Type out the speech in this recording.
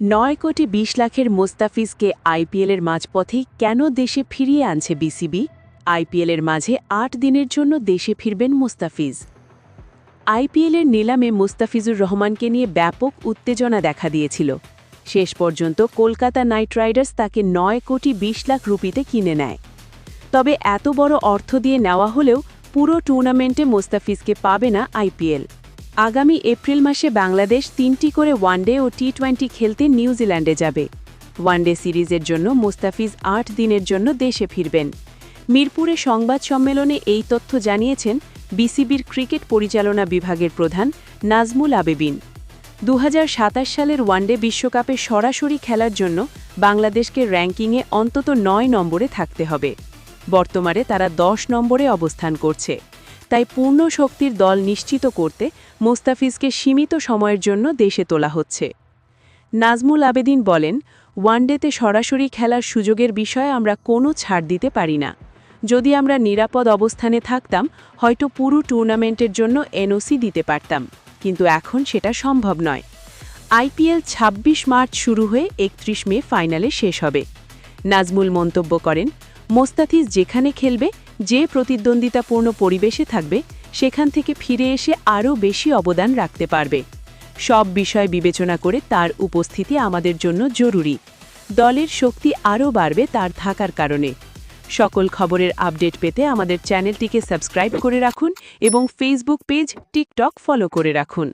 নয় কোটি বিশ লাখের মোস্তাফিজকে আইপিএলের মাঝপথেই কেন দেশে ফিরিয়ে আনছে বিসিবি? আইপিএলের মাঝে আট দিনের জন্য দেশে ফিরবেন মোস্তাফিজ। আইপিএলের নিলামে মোস্তাফিজুর রহমানকে নিয়ে ব্যাপক উত্তেজনা দেখা দিয়েছিল। শেষ পর্যন্ত কলকাতা নাইট রাইডার্স তাকে নয় কোটি বিশ লাখ রুপিতে কিনে নেয়। তবে এত বড় অর্থ দিয়ে নেওয়া হলেও পুরো টুর্নামেন্টে মোস্তাফিজকে পাবে না আইপিএল। আগামী এপ্রিল মাসে বাংলাদেশ তিনটি করে ওয়ানডে ও টি টোয়েন্টি খেলতে নিউজিল্যান্ডে যাবে। ওয়ানডে সিরিজের জন্য মুস্তাফিজ আট দিনের জন্য দেশে ফিরবেন। মিরপুরে সংবাদ সম্মেলনে এই তথ্য জানিয়েছেন বিসিবির ক্রিকেট পরিচালনা বিভাগের প্রধান নাজমুল আবেবিন দু হাজার সাতাশ সালের ওয়ানডে বিশ্বকাপে সরাসরি খেলার জন্য বাংলাদেশকে র্যাঙ্কিংয়ে অন্তত নয় নম্বরে থাকতে হবে। বর্তমানে তারা দশ নম্বরে অবস্থান করছে। তাই পূর্ণ শক্তির দল নিশ্চিত করতে মোস্তাফিজকে সীমিত সময়ের জন্য দেশে তোলা হচ্ছে। নাজমুল আবেদিন বলেন, ওয়ানডেতে সরাসরি খেলার সুযোগের বিষয়ে আমরা কোনো ছাড় দিতে পারি না। যদি আমরা নিরাপদ অবস্থানে থাকতাম, হয়তো পুরো টুর্নামেন্টের জন্য এনওসি দিতে পারতাম, কিন্তু এখন সেটা সম্ভব নয়। আইপিএল ২৬ মার্চ শুরু হয়ে একত্রিশ মে ফাইনালে শেষ হবে। নাজমুল মন্তব্য করেন মোস্তাফিজ যেখানে খেলবে, যে প্রতিদ্বন্দ্বিতাপূর্ণ পরিবেশে থাকবে, সেখান থেকে ফিরে এসে আরও বেশি অবদান রাখতে পারবে। সব বিষয় বিবেচনা করে তার উপস্থিতি আমাদের জন্য জরুরি। দলের শক্তি আরও বাড়বে তার থাকার কারণে। সকল খবরের আপডেট পেতে আমাদের চ্যানেলটিকে সাবস্ক্রাইব করে রাখুন এবং ফেসবুক পেজ, টিকটক ফলো করে রাখুন।